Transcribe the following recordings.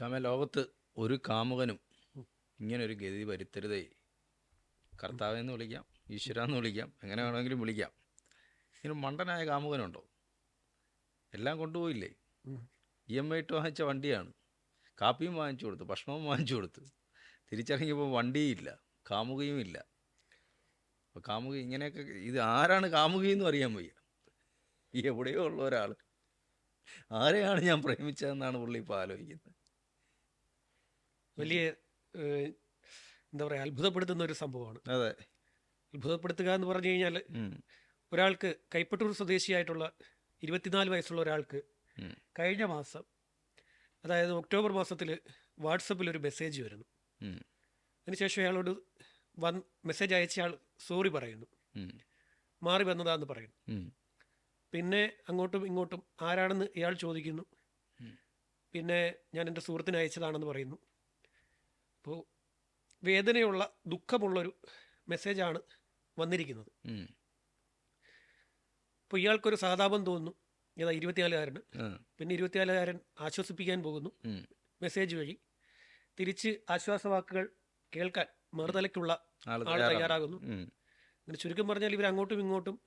ശ്യാമ ലോകത്ത് ഒരു കാമുകനും ഇങ്ങനൊരു ഗതി വരുത്തരുതേ. കർത്താവെന്ന് വിളിക്കാം ഈശ്വര എന്ന് വിളിക്കാം എങ്ങനെ വേണമെങ്കിലും വിളിക്കാം. ഇങ്ങനെ മണ്ടനായ കാമുകനുണ്ടോ? എല്ലാം കൊണ്ടുപോയില്ലേ. ഇ എം ഐ ഇട്ട് വാങ്ങിച്ച വണ്ടിയാണ്. കാപ്പിയും വാങ്ങിച്ചു കൊടുത്തു ഭക്ഷണവും വാങ്ങിച്ചു കൊടുത്തു. തിരിച്ചിറങ്ങിയപ്പോൾ വണ്ടിയില്ല കാമുകയും ഇല്ല. അപ്പോൾ കാമുക ഇങ്ങനെയൊക്കെ ഇത് ആരാണ് കാമുകയെന്നും അറിയാൻ വയ്യ. ഈ എവിടെയോ ഉള്ള ഒരാൾ ആരെയാണ് ഞാൻ പ്രേമിച്ചതെന്നാണ് പുള്ളി ഇപ്പോൾ ആലോചിക്കുന്നത്. വലിയ എന്താ പറയുക അത്ഭുതപ്പെടുത്തുന്ന ഒരു സംഭവമാണ്. അതെ. അത്ഭുതപ്പെടുത്തുക എന്ന് പറഞ്ഞു കഴിഞ്ഞാൽ ഒരാൾക്ക് കൈപ്പട്ടൂർ സ്വദേശിയായിട്ടുള്ള ഇരുപത്തിനാല് വയസ്സുള്ള ഒരാൾക്ക് കഴിഞ്ഞ മാസം അതായത് ഒക്ടോബർ മാസത്തിൽ വാട്സപ്പിൽ ഒരു മെസ്സേജ് വരുന്നു. അതിനുശേഷം അയാളോട് വൺ മെസ്സേജ് അയച്ച ആൾ സോറി പറയുന്നു. മാറി വന്നതാന്ന് പറയുന്നു. പിന്നെ അങ്ങോട്ടും ഇങ്ങോട്ടും ആരാണെന്ന് ഇയാൾ ചോദിക്കുന്നു. പിന്നെ ഞാൻ എന്റെ സുഹൃത്തിന് അയച്ചതാണെന്ന് പറയുന്നു. അപ്പോൾ വേദനയുള്ള ദുഃഖമുള്ളൊരു മെസ്സേജാണ് വന്നിരിക്കുന്നത്. അപ്പോൾ ഇയാൾക്കൊരു സഹതാപം തോന്നുന്നു. ഏതാ ഇരുപത്തിനാലുകാരന് പിന്നെ ഇരുപത്തിനാലുകാരൻ ആശ്വസിപ്പിക്കാൻ പോകുന്നു. മെസ്സേജ് വഴി തിരിച്ച് ആശ്വാസവാക്കുകൾ കേൾക്കാൻ മറുതലയ്ക്കുള്ള ആൾ തയ്യാറാകുന്നു. അങ്ങനെ ചുരുക്കം പറഞ്ഞാൽ ഇവർ അങ്ങോട്ടും ഇങ്ങോട്ടും.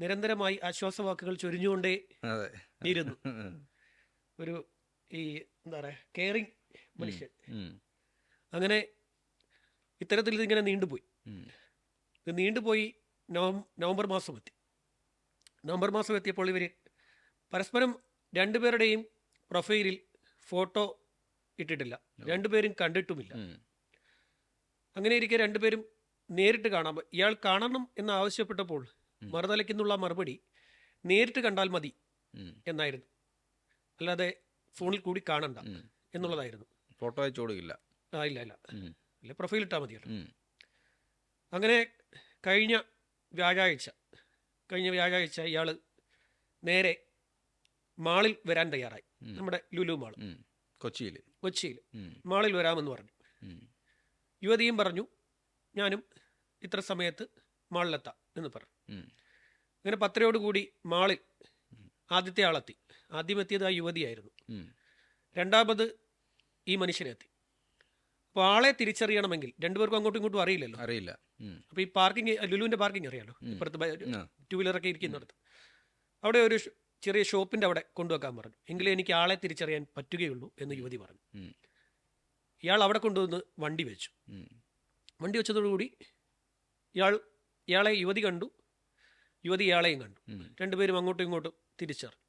നിരന്തരമായി ആശ്വാസവാക്കുകൾ ചൊരിഞ്ഞുകൊണ്ടേ ഇരുന്നു. ഒരു ഈ എന്താ പറയുക കെയറിങ് മനുഷ്യൻ. അങ്ങനെ ഇത്തരത്തിൽ ഇതിങ്ങനെ നീണ്ടുപോയി. ഇത് നീണ്ടുപോയി നവം നവംബർ മാസം എത്തി നവംബർ മാസം എത്തിയപ്പോൾ ഇവർ പരസ്പരം രണ്ടുപേരുടെയും പ്രൊഫൈലിൽ ഫോട്ടോ ഇട്ടിട്ടില്ല. രണ്ടുപേരും കണ്ടിട്ടുമില്ല. അങ്ങനെ ഇരിക്കെ രണ്ടുപേരും നേരിട്ട് കാണാൻ ഇയാൾ കാണണം എന്ന് ആവശ്യപ്പെട്ടപ്പോൾ. മറുതലയ്ക്കുന്നുള്ള മറുപടി നേരിട്ട് കണ്ടാൽ മതി എന്നായിരുന്നു. അല്ലാതെ ഫോണിൽ കൂടി കാണണ്ട എന്നുള്ളതായിരുന്നു. ഫോട്ടോ അയച്ചു കൊടുക്കില്ല. ആ ഇല്ല ഇല്ല. ഇല്ല പ്രൊഫൈൽ ഇട്ടാൽ മതിയല്ലോ. അങ്ങനെ കഴിഞ്ഞ വ്യാഴാഴ്ച കഴിഞ്ഞ വ്യാഴാഴ്ച ഇയാൾ നേരെ മാളിൽ വരാൻ തയ്യാറായി. നമ്മുടെ ലുലു മാൾ കൊച്ചിയിൽ. കൊച്ചിയിൽ. മാളിൽ വരാമെന്ന് പറഞ്ഞു. യുവതിയും പറഞ്ഞു ഞാനും ഇത്ര സമയത്ത് മാളിലെത്താം എന്ന് പറഞ്ഞു. അങ്ങനെ അങ്ങനെ പത്തരയോടുകൂടി മാളിൽ ആദ്യത്തെ ആളെത്തി. ആദ്യം എത്തിയത് ആ യുവതിയായിരുന്നു. രണ്ടാമത് ഈ മനുഷ്യനെത്തി അപ്പോൾ ആളെ തിരിച്ചറിയണമെങ്കിൽ രണ്ടുപേർക്കും അങ്ങോട്ടും ഇങ്ങോട്ടും അറിയില്ലല്ലോ. അറിയില്ല. അപ്പൊ അപ്പോൾ ഈ പാർക്കിംഗ് ലുലുവിന്റെ പാർക്കിംഗ് അറിയാലോ? ഇപ്പുറത്ത് ടൂ വീലർ ഒക്കെ വീലറൊക്കെ ഇരിക്കുന്നിടത്ത്. അവിടെ ഒരു ചെറിയ ഷോപ്പിന്റെ അവിടെ കൊണ്ടുവെക്കാൻ പറഞ്ഞു. എങ്കിലേ എനിക്ക് ആളെ തിരിച്ചറിയാൻ പറ്റുകയുള്ളൂ എന്ന് യുവതി പറഞ്ഞു. ഇയാൾ അവിടെ കൊണ്ടുവന്ന് വണ്ടി വെച്ചു. വണ്ടി വെച്ചതോടുകൂടി ഇയാൾ ഇയാളെ യുവതി കണ്ടു. യുവതി ഇയാളെയും കണ്ടു. രണ്ടുപേരും അങ്ങോട്ടും ഇങ്ങോട്ടും തിരിച്ചറിഞ്ഞു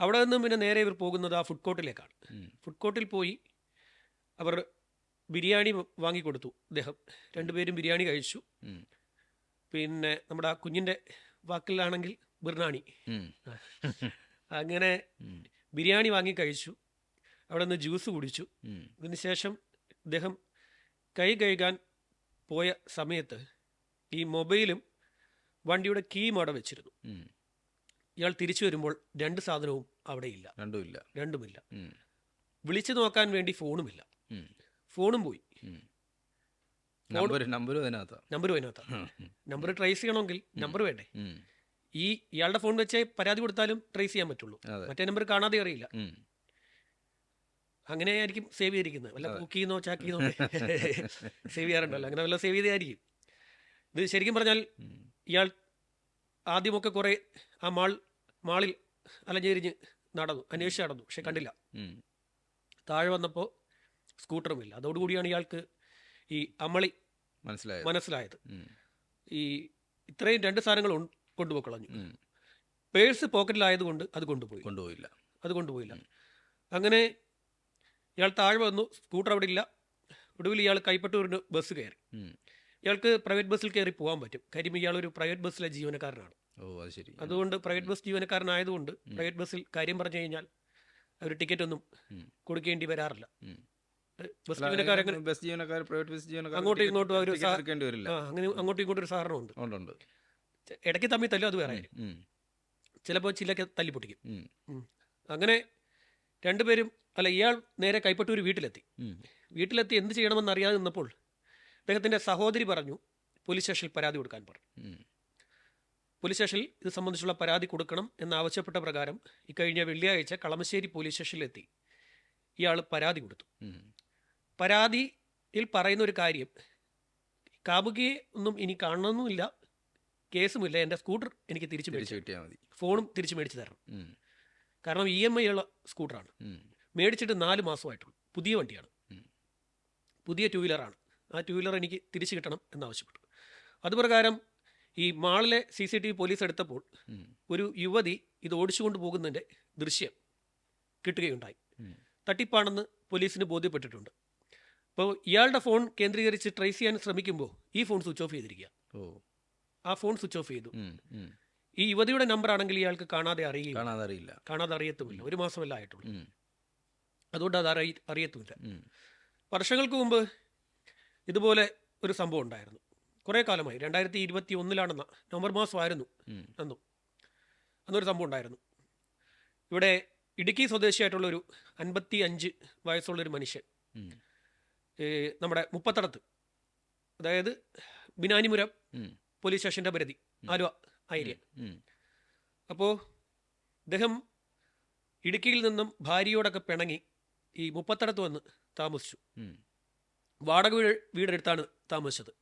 അവിടെ നിന്നും പിന്നെ നേരെ ഇവർ പോകുന്നത് ആ ഫുഡ് കോർട്ടിലേക്കാണ് ഫുഡ് കോർട്ടിൽ പോയി അവർ ബിരിയാണി വാങ്ങിക്കൊടുത്തു. അദ്ദേഹം രണ്ടുപേരും ബിരിയാണി കഴിച്ചു. പിന്നെ നമ്മുടെ ആ കുഞ്ഞിന്റെ വാക്കിലാണെങ്കിൽ ബിർണാണി. അങ്ങനെ ബിരിയാണി വാങ്ങി കഴിച്ചു. അവിടെ നിന്ന് ജ്യൂസ് കുടിച്ചു. ഇതിനുശേഷം അദ്ദേഹം കൈ കഴുകാൻ പോയ സമയത്ത് ഈ മൊബൈലും വണ്ടിയുടെ കീയും അവിടെ വെച്ചിരുന്നു. ഇയാൾ തിരിച്ചു വരുമ്പോൾ രണ്ട് സാധനവും അവിടെ ഇല്ല. രണ്ടുമില്ല. രണ്ടുമില്ല. വിളിച്ചു നോക്കാൻ വേണ്ടി ഫോണുമില്ല. ഫോണും പോയി. നമ്പർ അതിനകത്താ. നമ്പറും നമ്പർ ട്രേസ് ചെയ്യണമെങ്കിൽ നമ്പർ വേണ്ടേ? ഈ ഇയാളുടെ ഫോൺ വെച്ചേ പരാതി കൊടുത്താലും ട്രേസ് ചെയ്യാൻ പറ്റുള്ളൂ. മറ്റേ നമ്പർ കാണാതെ അറിയില്ല. അങ്ങനെ ആയിരിക്കും സേവ് ചെയ്തിരിക്കുന്നത്. വല്ല കുക്കിന്നോ ചാക്കിന്നോ സേവ് ചെയ്യാറുണ്ടല്ലോ. അങ്ങനെ വല്ല സേവ് ചെയ്തായിരിക്കും. ഇത് ശരിക്കും പറഞ്ഞാൽ ഇയാൾ ആദ്യമൊക്കെ കുറേ ആ മാൾ മാളിൽ അലഞ്ഞെരിഞ്ഞ് നടന്നു അന്വേഷിച്ച് നടന്നു പക്ഷെ കണ്ടില്ല. താഴെ വന്നപ്പോൾ സ്കൂട്ടറുമില്ല അതോടുകൂടിയാണ് ഇയാൾക്ക് ഈ അമളി മനസ്സിലായത്. മനസ്സിലായത്. ഈ ഇത്രയും രണ്ട് സാധനങ്ങൾ കൊണ്ടുപോയി കളഞ്ഞു പേഴ്സ് പോക്കറ്റിലായതുകൊണ്ട് അത് കൊണ്ടുപോയി. കൊണ്ടുപോയില്ല. അത് കൊണ്ടുപോയില്ല. അങ്ങനെ ഇയാൾ താഴെ വന്നു സ്കൂട്ടർ അവിടെ ഇല്ല. ഒടുവിൽ ഇയാൾ കൈപ്പറ്റൂരിന് ബസ് കയറി. ഇയാൾക്ക് പ്രൈവറ്റ് ബസ്സിൽ കയറി പോകാൻ പറ്റും. കാര്യം ഇയാൾ ഒരു പ്രൈവറ്റ് ബസ്സിലെ ജീവനക്കാരനാണ്. ഓ അത് ശരി. അതുകൊണ്ട് പ്രൈവറ്റ് ബസ് ജീവനക്കാരനായതുകൊണ്ട് പ്രൈവറ്റ് ബസ്സിൽ കാര്യം പറഞ്ഞു കഴിഞ്ഞാൽ ഒരു ടിക്കറ്റ് ഒന്നും കൊടുക്കേണ്ടി വരാറില്ല. ബസ് ജീവനക്കാരങ്ങനെ ബസ് ജീവനക്കാർ പ്രൈവറ്റ് ബസ് ജീവനക്കാർ അങ്ങോട്ടും ഇങ്ങോട്ടും അവർ എടുക്കേണ്ടി വരില്ല. അങ്ങനെ അങ്ങോട്ടും ഇങ്ങോട്ടും ഒരു സഹകരണമുണ്ട് ഉണ്ട്. ഇടയ്ക്ക് തമ്മിൽ തല്ലും അത് വേറെ. ചിലപ്പോൾ ചില്ലൊക്കെ തല്ലി പൊട്ടിക്കും. അങ്ങനെ രണ്ടുപേരും അല്ല ഇയാൾ നേരെ കൈപ്പറ്റൂർ വീട്ടിലെത്തി. വീട്ടിലെത്തി എന്ത് ചെയ്യണമെന്ന് അറിയാതെ നിന്നപ്പോൾ അദ്ദേഹത്തിന്റെ സഹോദരി പറഞ്ഞു പോലീസ് സ്റ്റേഷനിൽ പരാതി കൊടുക്കാൻ പറഞ്ഞു. പോലീസ് സ്റ്റേഷനിൽ ഇത് സംബന്ധിച്ചുള്ള പരാതി കൊടുക്കണം എന്നാവശ്യപ്പെട്ട പ്രകാരം ഇക്കഴിഞ്ഞ വെള്ളിയാഴ്ച കളമശ്ശേരി പോലീസ് സ്റ്റേഷനിലെത്തി. ഇയാൾ പരാതി കൊടുത്തു. പരാതിയിൽ പറയുന്ന ഒരു കാര്യം. കാബുകിയെ ഒന്നും ഇനി കാണണമെന്നുമില്ല കേസുമില്ല. എന്റെ സ്കൂട്ടർ എനിക്ക് തിരിച്ചു മേടിച്ചു കിട്ടിയാൽ മതി. ഫോണും തിരിച്ചു മേടിച്ച് തരണം. കാരണം ഇ എം ഐ ഉള്ള സ്കൂട്ടറാണ്. മേടിച്ചിട്ട് നാല് മാസമായിട്ടുള്ളൂ. പുതിയ വണ്ടിയാണ്. പുതിയ ടൂ വീലറാണ്. ആ ടൂ വീലർ എനിക്ക് തിരിച്ചു കിട്ടണം എന്നാവശ്യപ്പെട്ടു. അതുപ്രകാരം ഈ മാളിലെ C C T V police എടുത്തപ്പോൾ ഒരു യുവതി ഇത് ഓടിച്ചുകൊണ്ട് പോകുന്നതിന്റെ ദൃശ്യം കിട്ടുകയുണ്ടായി. തട്ടിപ്പാണെന്ന് പോലീസിന് ബോധ്യപ്പെട്ടിട്ടുണ്ട്. അപ്പോൾ ഇയാളുടെ ഫോൺ കേന്ദ്രീകരിച്ച് ട്രേസ് ചെയ്യാൻ ശ്രമിക്കുമ്പോൾ ഈ ഫോൺ സ്വിച്ച് ഓഫ് ചെയ്തിരിക്കുക. ഓ. ആ ഫോൺ സ്വിച്ച് ഓഫ് ചെയ്തു. ഈ യുവതിയുടെ നമ്പർ ആണെങ്കിൽ ഇയാൾക്ക് കാണാതെ അറിയില്ല. കാണാതെ അറിയില്ല കാണാതെ അറിയത്തുമില്ല. ഒരു മാസമല്ല ആയിട്ടുള്ളൂ. അതുകൊണ്ട് അത് അറിയ അറിയത്തുമില്ല. വർഷങ്ങൾക്ക് മുമ്പ് ഇതുപോലെ ഒരു സംഭവം ഉണ്ടായിരുന്നു. കുറേ കാലമായി. രണ്ടായിരത്തി ഇരുപത്തി ഒന്നിലാണെന്ന നവംബർ മാസമായിരുന്നു. അന്നും. അന്നൊരു സംഭവം ഉണ്ടായിരുന്നു. ഇവിടെ ഇടുക്കി സ്വദേശിയായിട്ടുള്ളൊരു അൻപത്തി അഞ്ച് വയസ്സുള്ളൊരു മനുഷ്യൻ നമ്മുടെ മുപ്പത്തടത്ത്. അതായത് ബിനാനിമുരം പോലീസ് സ്റ്റേഷന്റെ പരിധി ആലുവ ആ ഏരിയ. അപ്പോൾ അദ്ദേഹം ഇടുക്കിയിൽ നിന്നും ഭാര്യയോടൊക്കെ പിണങ്ങി ഈ മുപ്പത്തടത്ത് വന്ന് താമസിച്ചു. വാടക വീട് വീടെടുത്താണ് താമസിച്ചത്.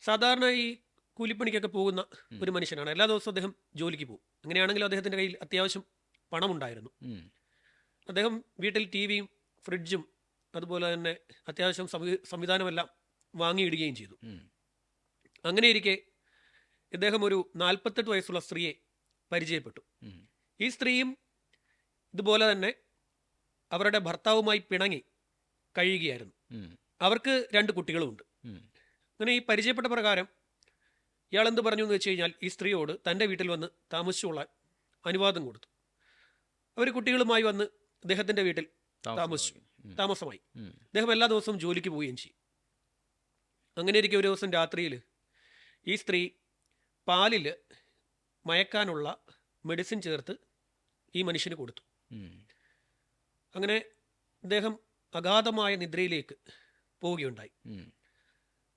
സാധാരണ ഈ കൂലിപ്പണിക്കൊക്കെ പോകുന്ന ഒരു മനുഷ്യനാണ്. എല്ലാ ദിവസവും അദ്ദേഹം ജോലിക്ക് പോകും. അങ്ങനെയാണെങ്കിലും അദ്ദേഹത്തിന്റെ കയ്യിൽ അത്യാവശ്യം പണമുണ്ടായിരുന്നു. അദ്ദേഹം വീട്ടിൽ ടി വിയും ഫ്രിഡ്ജും അതുപോലെ തന്നെ അത്യാവശ്യം സംവി- സംവിധാനമെല്ലാം വാങ്ങിയിടുകയും ചെയ്തു. അങ്ങനെയിരിക്കെ അങ്ങനെ ഇരിക്കെ ഇദ്ദേഹം ഒരു നാൽപ്പത്തെട്ട് വയസ്സുള്ള സ്ത്രീയെ പരിചയപ്പെട്ടു. ഈ സ്ത്രീയും ഇതുപോലെ തന്നെ അവരുടെ ഭർത്താവുമായി പിണങ്ങി കഴിയുകയായിരുന്നു. അവർക്ക് രണ്ട് കുട്ടികളുമുണ്ട്. അങ്ങനെ ഈ പരിചയപ്പെട്ട പ്രകാരം ഇയാൾ എന്ത് പറഞ്ഞു എന്ന് വെച്ച് കഴിഞ്ഞാൽ ഈ സ്ത്രീയോട് തന്റെ വീട്ടിൽ വന്ന് താമസിച്ചുകൊള്ളാൻ അനുവാദം കൊടുത്തു. അവർ കുട്ടികളുമായി വന്ന് അദ്ദേഹത്തിന്റെ വീട്ടിൽ താമസിച്ചു. താമസമായി. അദ്ദേഹം എല്ലാ ദിവസവും ജോലിക്ക് പോവുകയും ചെയ്യും. അങ്ങനെ ഇരിക്കും ഒരു ദിവസം രാത്രിയിൽ ഈ സ്ത്രീ പാലിൽ മയക്കാനുള്ള മെഡിസിൻ ചേർത്ത് ഈ മനുഷ്യന് കൊടുത്തു. അങ്ങനെ അദ്ദേഹം അഗാധമായ നിദ്രയിലേക്ക് പോവുകയുണ്ടായി.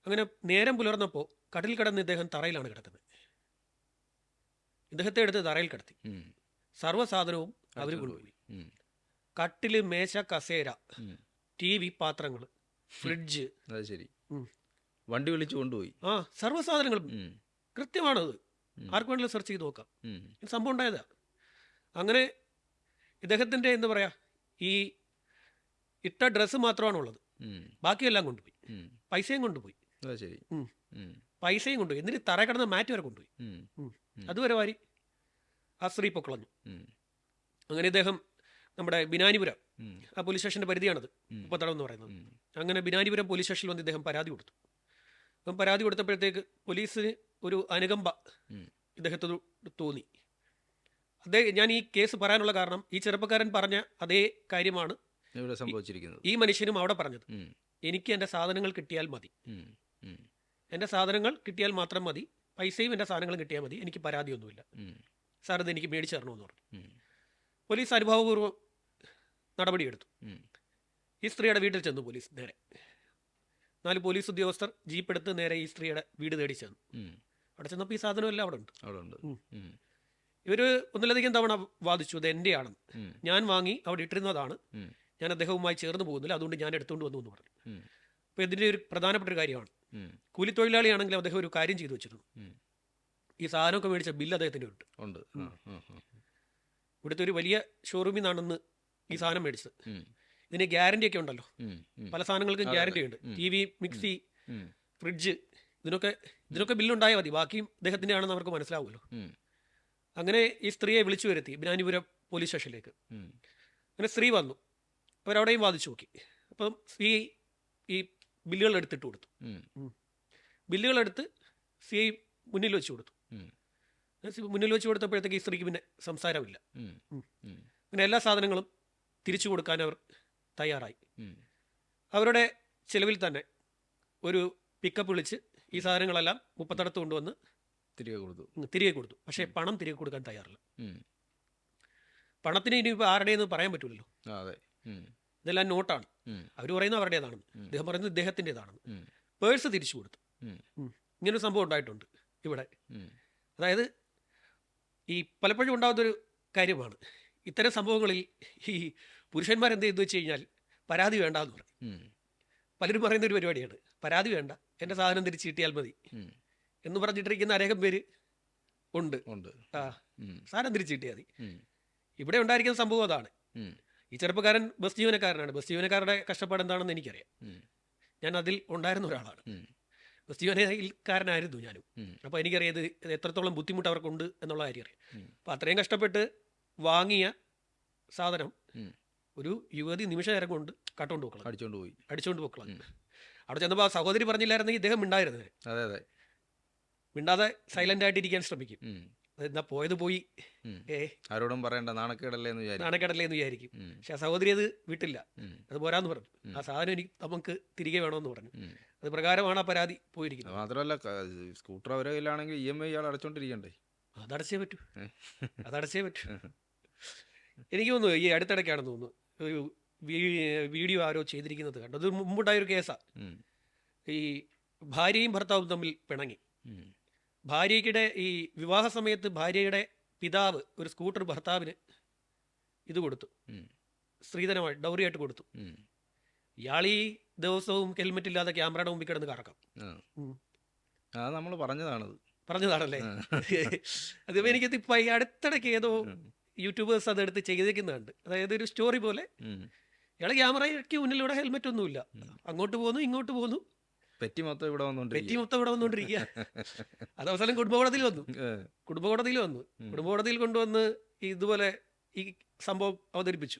അങ്ങനെ നേരം പുലർന്നപ്പോൾ കടലിൽ കിടന്ന് ഇദ്ദേഹം തറയിലാണ് കിടക്കുന്നത്. ഇദ്ദേഹത്തെ എടുത്ത് തറയിൽ കിടത്തി. സർവസാധനവും അവർ കൊണ്ടുപോയി. കട്ടിൽ മേശ കസേര. ടി വി പാത്രങ്ങൾ ഫ്രിഡ്ജ്. അത് ശരി. വണ്ടി വിളിച്ചു കൊണ്ടുപോയി. ആ സർവ സാധനങ്ങളും. കൃത്യമാണത്. ആർക്ക് വേണമെങ്കിലും സെർച്ച് ചെയ്ത് നോക്കാം. സംഭവം ഉണ്ടായതാ. അങ്ങനെ ഇദ്ദേഹത്തിന്റെ എന്താ പറയുക ഈ ഇട്ട ഡ്രസ്സ് മാത്രമാണ് ഉള്ളത് ഉം. ബാക്കിയെല്ലാം കൊണ്ടുപോയി. പൈസയും കൊണ്ടുപോയി. ശരി. പൈസയും കൊണ്ടുപോയി. എന്നിട്ട് തറ കിടന്ന മാറ്റ് വരെ കൊണ്ടുപോയി. അതുവരെ വാരി ആ സ്ത്രീ പൊക്കളഞ്ഞു. അങ്ങനെ ഇദ്ദേഹം നമ്മുടെ ബിനാനിപുരം. ആ പോലീസ് സ്റ്റേഷന്റെ പരിധിയാണത്. ഉപ്പത്തടം മുപ്പത്തടം എന്ന് പറയുന്നത്. അങ്ങനെ ബിനാനിപുരം പോലീസ് സ്റ്റേഷനിൽ വന്ന് ഇദ്ദേഹം പരാതി കൊടുത്തു. അപ്പം പരാതി കൊടുത്തപ്പോഴത്തേക്ക് പോലീസിന് ഒരു അനുകമ്പ. ഇദ്ദേഹത്തോട് തോന്നി. അദ്ദേഹം ഞാൻ ഈ കേസ് പറയാനുള്ള കാരണം ഈ ചെറുപ്പക്കാരൻ പറഞ്ഞ അതേ കാര്യമാണ് സംഭവിച്ചിരിക്കുന്നത്. ഈ മനുഷ്യനും അവിടെ പറഞ്ഞത്. എനിക്ക് എന്റെ സാധനങ്ങൾ കിട്ടിയാൽ മതി. എന്റെ സാധനങ്ങൾ കിട്ടിയാൽ മാത്രം മതി. പൈസയും എന്റെ സാധനങ്ങളും കിട്ടിയാൽ മതി. എനിക്ക് പരാതിയൊന്നുമില്ല. സാർ ഇത് എനിക്ക് മേടിച്ചു തരണമെന്ന് പറഞ്ഞു. പോലീസ് അനുഭാവപൂർവം നടപടിയെടുത്തു. ഈ സ്ത്രീയുടെ വീട്ടിൽ ചെന്നു പോലീസ് നേരെ. നാല് പോലീസ് ഉദ്യോഗസ്ഥർ ജീപ്പ് എടുത്ത് നേരെ ഈ സ്ത്രീയുടെ വീട് തേടി ചെന്നു. അവിടെ ചെന്നപ്പോൾ ഈ സാധനമെല്ലാം അവിടെ ഉണ്ട് അവിടെ ഉണ്ട്. ഉം. ഒന്നിലധികം തവണ വാദിച്ചു അത് എന്റെ ആണെന്ന് ഞാൻ വാങ്ങി അവിടെ ഇട്ടിരുന്നതാണ്. ഞാൻ അദ്ദേഹവുമായി ചേർന്ന് പോകുന്നില്ല അതുകൊണ്ട് ഞാൻ എടുത്തുകൊണ്ട് വന്നു എന്ന് പറഞ്ഞു. അപ്പൊ അപ്പോൾ ഇതിന്റെ ഒരു പ്രധാനപ്പെട്ട ഒരു കാര്യമാണ്. കൂലി കൂലിത്തൊഴിലാളിയാണെങ്കിൽ അദ്ദേഹം ഒരു കാര്യം ചെയ്തു വെച്ചിരുന്നു ഈ സാധനമൊക്കെ മേടിച്ച ബില്ല് അദ്ദേഹത്തിന്റെ ഉണ്ട്. ഉണ്ട്. ഇവിടുത്തെ ഒരു വലിയ ഷോറൂമിൽ നിന്നാണെന്ന് ഈ സാധനം മേടിച്ചത്. ഇതിന് ഗ്യാരണ്ടി ഒക്കെ ഉണ്ടല്ലോ. പല സാധനങ്ങൾക്കും ഗ്യാരണ്ടി ഉണ്ട്. ടി വി മിക്സി ഫ്രിഡ്ജ് ഇതിനൊക്കെ ഇതിനൊക്കെ ബില്ലുണ്ടായാൽ മതി. ബാക്കിയും അദ്ദേഹത്തിന്റെ ആണെന്ന് അവർക്ക് മനസ്സിലാവുമല്ലോ. അങ്ങനെ ഈ സ്ത്രീയെ വിളിച്ചു വരുത്തി ബിനാനിപുരം പോലീസ് സ്റ്റേഷനിലേക്ക്. അങ്ങനെ സ്ത്രീ വന്നു. അവരവിടെയും വാദിച്ചു നോക്കി. അപ്പം സ്ത്രീ ഈ ബില്ലുകൾ എടുത്തിട്ട് കൊടുത്തു. ബില്ലുകൾ എടുത്ത് സ്ത്രീ മുന്നിൽ വെച്ച് കൊടുത്തു. മുന്നിൽ വെച്ച് കൊടുത്തപ്പോഴത്തേക്ക് ഈ സ്ത്രീക്ക് പിന്നെ സംസാരമില്ല. അങ്ങനെ എല്ലാ സാധനങ്ങളും തിരിച്ചു കൊടുക്കാൻ അവർ തയ്യാറായി. അവരുടെ ചിലവിൽ തന്നെ ഒരു പിക്കപ്പ് വിളിച്ച് ഈ സാധനങ്ങളെല്ലാം മുപ്പത്തടത്ത് കൊണ്ടുവന്ന് തിരികെ കൊടുത്തു. തിരികെ കൊടുത്തു. പക്ഷേ പണം തിരികെ കൊടുക്കാൻ തയ്യാറില്ല. പണത്തിന് ഇനിയിപ്പോൾ ആരുടെയെന്ന് പറയാൻ പറ്റില്ലല്ലോ അതെ. ഇതെല്ലാം നോട്ടാണ്. അവർ പറയുന്ന അവരുടേതാണെന്ന്. അദ്ദേഹം പറയുന്നത് ഇദ്ദേഹത്തിന്റെതാണെന്ന്. പേഴ്സ് തിരിച്ചു കൊടുത്തു. ഇങ്ങനൊരു സംഭവം ഉണ്ടായിട്ടുണ്ട് ഇവിടെ. അതായത് ഈ പലപ്പോഴും ഉണ്ടാകുന്നൊരു കാര്യമാണ്. ഇത്തരം സംഭവങ്ങളിൽ ഈ പുരുഷന്മാർ എന്ത് ചെയ്തു വെച്ച് കഴിഞ്ഞാൽ പരാതി വേണ്ട എന്ന് പറയും പലരും പറയുന്ന ഒരു പരിപാടിയാണ്. പരാതി വേണ്ട. എന്റെ സാധനം തിരിച്ച് കിട്ടിയാൽ മതി. എന്ന് പറഞ്ഞിട്ടിരിക്കുന്ന അനേകം പേര് ഉണ്ട്. ഉണ്ട്. ആ. സാധനം തിരിച്ചു കിട്ടിയാൽ മതി. ഇവിടെ ഉണ്ടായിരിക്കുന്ന സംഭവം അതാണ്. ഈ ചെറുപ്പക്കാരൻ ബസ് ജീവനക്കാരനാണ്. ബസ് ജീവനക്കാരുടെ കഷ്ടപ്പാട് എന്താണെന്ന് എനിക്കറിയാം. ഞാൻ അതിൽ ഉണ്ടായിരുന്ന ഒരാളാണ്. ബസ് ജീവനക്കാരനായിരുന്നു ഞാനും. അപ്പൊ അപ്പോൾ എനിക്കറിയാം ഇത് എത്രത്തോളം ബുദ്ധിമുട്ട് അവർക്കുണ്ട് എന്നുള്ള കാര്യം അറിയാം. അപ്പൊ അപ്പോൾ അത്രയും കഷ്ടപ്പെട്ട് വാങ്ങിയ സാധനം ഒരു യുവതി നിമിഷ നേരം കൊണ്ട് കട്ടുകൊണ്ട് പോക്കണം അടിച്ചോണ്ട് പോയി. അടിച്ചുകൊണ്ട് പോക്കണം. അവിടെ ചെന്നപ്പോൾ ആ സഹോദരി പറഞ്ഞില്ലായിരുന്നെങ്കിൽ ഇദ്ദേഹം മിണ്ടായിരുന്നത് അതെ അതെ. മിണ്ടാതെ സൈലന്റ് ആയിട്ട് ഇരിക്കാൻ ശ്രമിക്കും. എന്നാ പോയത് പോയി. ഏ? ആരോടും പറയണ്ട നാണക്കേടല്ലേ എന്ന് വിചാരിക്കും. നാണക്കെടല്ലേ എന്ന് വിചാരിക്കും. പക്ഷെ ആ സഹോദരി അത് വിട്ടില്ല. അത് പോരാന്ന് പറഞ്ഞു. ആ സാധനം എനിക്ക് നമുക്ക് തിരികെ വേണമെന്ന് പറഞ്ഞു. അത് പ്രകാരമാണ് ആ പരാതി പോയിരിക്കുന്നത്. മാത്രമല്ല സ്കൂട്ടർ അവരെ കയ്യിലാണെങ്കിൽ ഇ എം ഐ ഇയാൾ അടച്ചോണ്ടിരിക്കണ്ടേ? അതടച്ചേ പറ്റൂ? അതടച്ചേ പറ്റൂ. എനിക്ക് തോന്നുന്നു ഈ അടുത്തിടയ്ക്കാണെന്ന് തോന്നുന്നു. ഒരു വീഡിയോ ആരോ ചെയ്തിരിക്കുന്നത് കണ്ടു. അത് മുമ്പുണ്ടായ ഒരു കേസാണ് ഈ ഭാര്യയും ഭർത്താവും തമ്മിൽ പിണങ്ങി. ഭാര്യയുടെ ഭാര്യയ്ക്കിടെ ഈ വിവാഹ സമയത്ത് ഭാര്യയുടെ പിതാവ് ഒരു സ്കൂട്ടർ ഭർത്താവിന് ഇത് കൊടുത്തു. സ്ത്രീധനമായി ഡൗറിയായിട്ട് കൊടുത്തു. ഇയാളീ ഇയാൾ ഈ ദിവസവും ഹെൽമെറ്റ് ഇല്ലാതെ ക്യാമറയുടെ മുമ്പിൽ കിടന്ന് കറക്കാം. നമ്മൾ പറഞ്ഞതാണത്. പറഞ്ഞതാണല്ലേ. അതിപ്പോ എനിക്കത് ഇപ്പൊ അടുത്തിടയ്ക്ക് ഏതോ. യൂട്യൂബേഴ്സ് അതെടുത്ത് ചെയ്തേക്കുന്നുണ്ട് അതായത് ഒരു സ്റ്റോറി പോലെ. ഇയാളെ ക്യാമറയ്ക്ക് മുന്നിലൂടെ ഹെൽമെറ്റ് ഒന്നുമില്ല. അങ്ങോട്ട് പോകുന്നു ഇങ്ങോട്ട് പോകുന്നു. പെറ്റി മൊത്തം ഇവിടെ പെറ്റി മൊത്തം ഇവിടെ വന്നുകൊണ്ടിരിക്കുക അത് അവസാനം കുടുംബകോടതിയിൽ വന്നു. കുടുംബകോടതിയിൽ വന്നു. കുടുംബകോടതിയിൽ കൊണ്ടുവന്ന് ഇതുപോലെ ഈ സംഭവം അവതരിപ്പിച്ചു.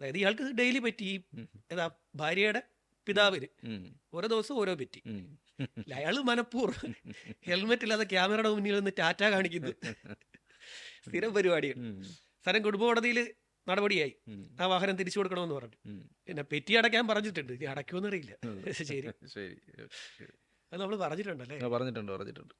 അതായത് ഇയാൾക്ക് ഡെയിലി പറ്റി ഏതാ ഭാര്യയുടെ പിതാവിന്. ഓരോ ദിവസം ഓരോ പറ്റി. അയാൾ മനഃപൂർവം ഹെൽമെറ്റ് ഇല്ലാതെ ക്യാമറയുടെ മുന്നിൽ നിന്ന് ടാറ്റ കാണിക്കുന്നു. സ്ഥിരം പരിപാടിയാണ് സ്ഥലം കുടുംബകോടതിയിൽ നടപടിയായി. ആ വാഹനം തിരിച്ചു കൊടുക്കണമെന്ന് പറഞ്ഞു. പിന്നെ പെറ്റി അടയ്ക്കാൻ പറഞ്ഞിട്ടുണ്ട്. ഇനി അടയ്ക്കുമെന്ന് അറിയില്ല ശരി. ശരി. അത് നമ്മൾ പറഞ്ഞിട്ടുണ്ടല്ലേ? പറഞ്ഞിട്ടുണ്ട് പറഞ്ഞിട്ടുണ്ട്.